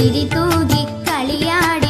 சிரி தூகி களியாடி